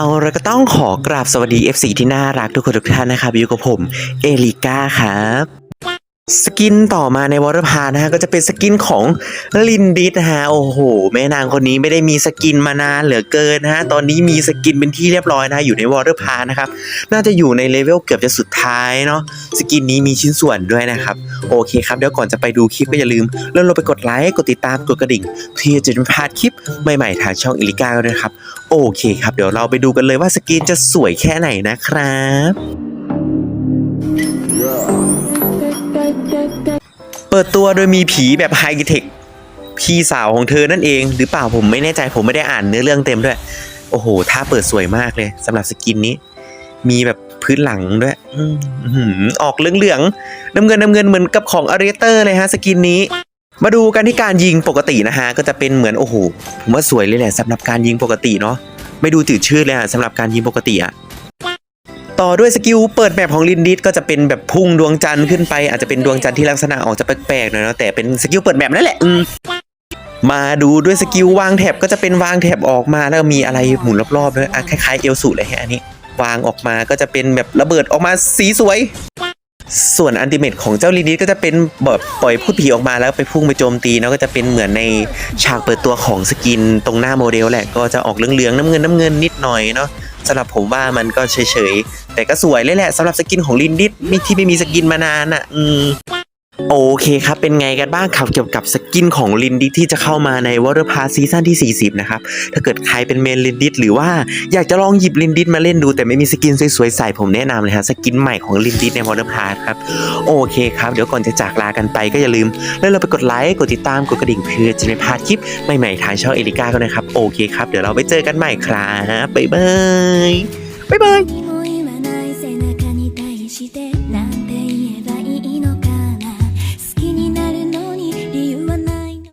เอาเราก็ต้องขอกราบสวัสดี FC ที่น่ารักทุกคนทุกท่านนะครับอยู่กับผม เอลิก้าครับ สกินต่อมาในวอเตอร์พาร์นะฮะก็จะเป็นสกินของลินดิสนะฮะโอ้โหแม่นางคนนี้ไม่ได้มีสกินมานานเหลือเกินนะฮะตอนนี้มีสกินเป็นที่เรียบร้อยนะฮะอยู่ในวอเตอร์พาร์นะครับน่าจะอยู่ในเลเวลเกือบจะสุดท้ายเนาะสกินนี้มีชิ้นส่วนด้วยนะครับโอเคครับเดี๋ยวก่อนจะไปดูคลิปก็อย่าลืมเลื่อนลงไปกดไลค์กดติดตามกดกระดิ่งเพื่อจะไม่พลาดคลิปใหม่ๆทางช่องเอลิก้าด้วยครับโอเคครับเดี๋ยวเราไปดูกันเลยว่าสกินจะสวยแค่ไหนนะครับ เปิดตัวโดยมีผีแบบไฮเทคพี่สาวของเธอนั่นเอง หรือเปล่าผมไม่แน่ใจผมไม่ได้อ่านเนื้อเรื่องเต็มด้วย โอ้โหท่าเปิดสวยมากเลยสำหรับสกินนี้ มีแบบพื้นหลังด้วยอืมอื้ออกเหลืองๆน้ำเงินน้ำเงินเหมือนกับของอารีเตอร์เลยฮะสกินนี้ มาดูกันที่การยิงปกตินะฮะ ก็จะเป็นเหมือนโอ้โหผมว่าสวยเลยแหละสำหรับการยิงปกติเนาะไม่ดูจืดชืดเลยอะสำหรับการยิงปกติอะ ต่อด้วยสกิลเปิดแบบของลินดิสก็จะเป็นแบบพุ่งดวงจันทร์ขึ้นไปอาจจะเป็นดวงจันทร์ที่ลักษณะออกจะแปลกๆหน่อยเนาะแต่เป็นสกิลเปิดแบบนั่นแหละอืมมาดูด้วยสกิลวางแถบก็จะเป็นวางแถบออกมาแล้วมีอะไรหมุนรอบๆด้วยอะคล้ายๆเอลสูเลยฮะอันนี้ วางออกมาก็จะเป็นแบบระเบิดออกมาสีสวย ส่วนอันติเมตของเจ้าลินิสก็จะเป็นแบบปล่อยพูดผีออกมาแล้วไปพุ่งไปโจมตีเนาะก็จะเป็นเหมือนในฉากเปิดตัวของสกินตรงหน้าโมเดลแหละก็จะออกเหลืองๆน้ำเงินน้ำเงินนิดหน่อยเนาะ สำหรับผมว่ามันก็เฉยๆ แต่ก็สวยเลยแหละสำหรับสกินของลินดิสไม่ที่ไม่มีสกินมานานอะ อืม โอเคครับ เป็นไงกันบ้างครับเกี่ยวกับสกินของลินดิสที่จะเข้ามาในวอเตอร์พาซีซั่นที่ 40 นะครับ ถ้าเกิดใครเป็นเมนลินดิสหรือว่าอยากจะลองหยิบลินดิสมาเล่นดู แต่ไม่มีสกินสวยๆ ใส่ผมแนะนำเลยฮะสกินใหม่ของลินดิสในวอเตอร์พาครับ โอเคครับ เดี๋ยวก่อนจะจากลากันไปก็อย่าลืมแล้วเราไปกดไลค์ กดติดตาม กดกระดิ่งเพื่อจะไม่พลาดคลิปใหม่ๆทางช่องเอลิก้ากันนะครับ โอเคครับ เดี๋ยวเราไปเจอกันใหม่ครับ บ๊ายบาย บ๊ายบาย